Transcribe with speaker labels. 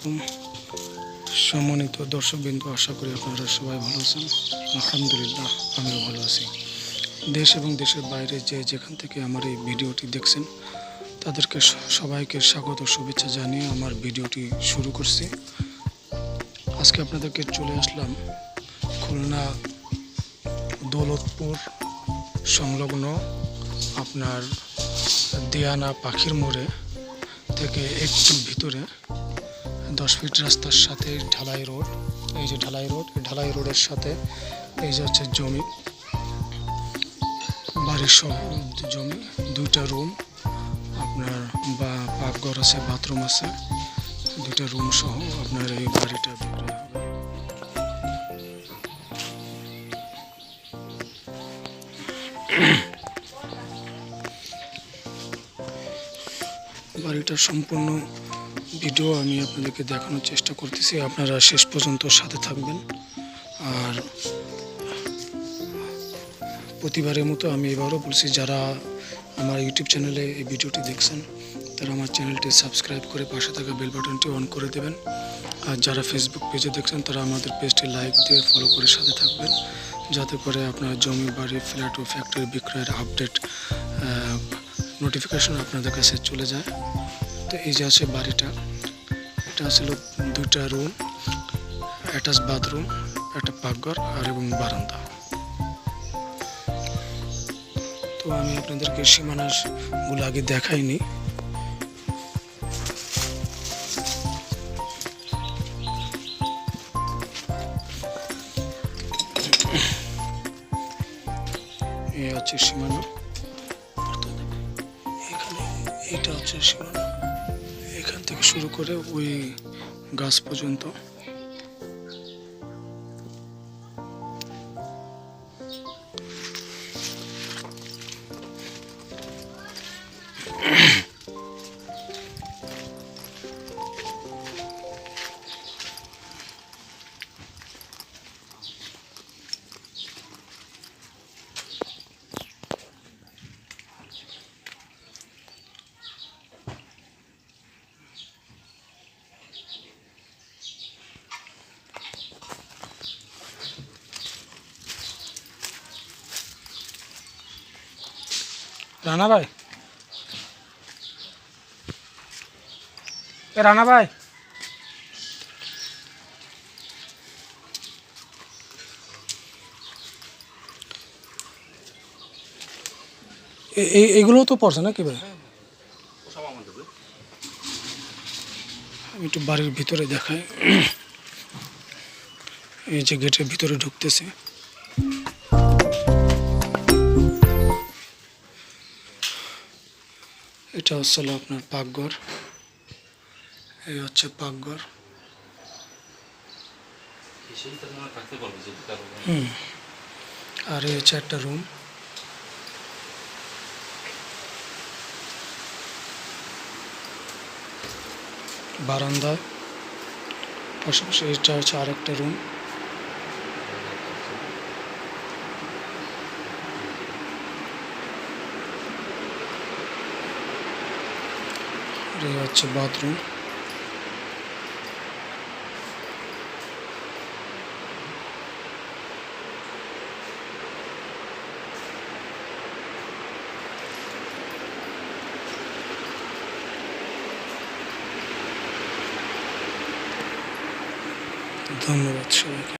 Speaker 1: আলাইকুম। সম্মানিত দর্শকবৃন্দ, আশা করি আপনারা সবাই ভালো আছেন। আলহামদুলিল্লাহ, আমিও ভালো আছি। দেশ এবং দেশের বাইরে যে যেখান থেকে আমার এই ভিডিওটি দেখছেন, তাদেরকে সবাইকে স্বাগত শুভেচ্ছা জানিয়ে আমার ভিডিওটি শুরু করছি। আজকে আপনাদেরকে চলে আসলাম খুলনা দৌলতপুর সংলগ্ন আপনার দিয়ানা পাখির মোড়ে থেকে একটু ভিতরে। দশ ফিট রাস্তার সাথে ঢালাই রোড, এই যে ঢালাই রোড ঢালাই রোডের সাথে এই যে হচ্ছে জমি, বাড়ির সব জমি, দুইটা রুম, আপনার বা পাকঘর আছে, বাথরুম আছে, দুইটা রুম সহ আপনার এই বাড়িটা বিক্রি হবে। বাড়িটার সম্পূর্ণ ভিডিও আমি আপনাদেরকে দেখানোর চেষ্টা করতেছি। আপনারা শেষ পর্যন্ত সাথে থাকবেন। আর প্রতিবারের মতো আমি এবারও বলছি, যারা আমার ইউটিউব চ্যানেলে এই ভিডিওটি দেখছেন, তারা আমার চ্যানেলটি সাবস্ক্রাইব করে পাশে থাকা বেল বাটনটি অন করে দেবেন। আর যারা ফেসবুক পেজে দেখছেন, তারা আমাদের পেজটি লাইক দিয়ে ফলো করে সাথে থাকবেন। যাতে করে আপনার জমি, বাড়ি ফ্ল্যাট ও ফ্যাক্টরি বিক্রয়ের আপডেট নোটিফিকেশন আপনাদের কাছে চলে যায়। এই যে আছে বাড়িটা, এটা ছিল দুইটা রুম অ্যাটাচ বাথরুম একটা পাকঘর আর এবং বারান্দা। তো আমি আপনাদেরকে সীমানাগুলো আগে দেখাইনি। এই হচ্ছে সীমানা। এখানে এটা হচ্ছে সীমানা। শুরু করে ওই গাছ পর্যন্ত। রানা ভাই। এ রানা ভাই। এগুলোও তো পড়ছে না কি ভাই? আমি একটু বাড়ির ভিতরে দেখাই। এই যে গেটের ভিতরে ঢুকতেছে। এটা হচ্ছিল আপনার পাকঘর। এই হচ্ছে পাকঘর। হুম। আর এই হচ্ছে একটা রুম। বারান্দা পাশাপাশি এটা হচ্ছে আর একটা রুম। এই হচ্ছে বাথরুম ধন্যবাদ সবাইকে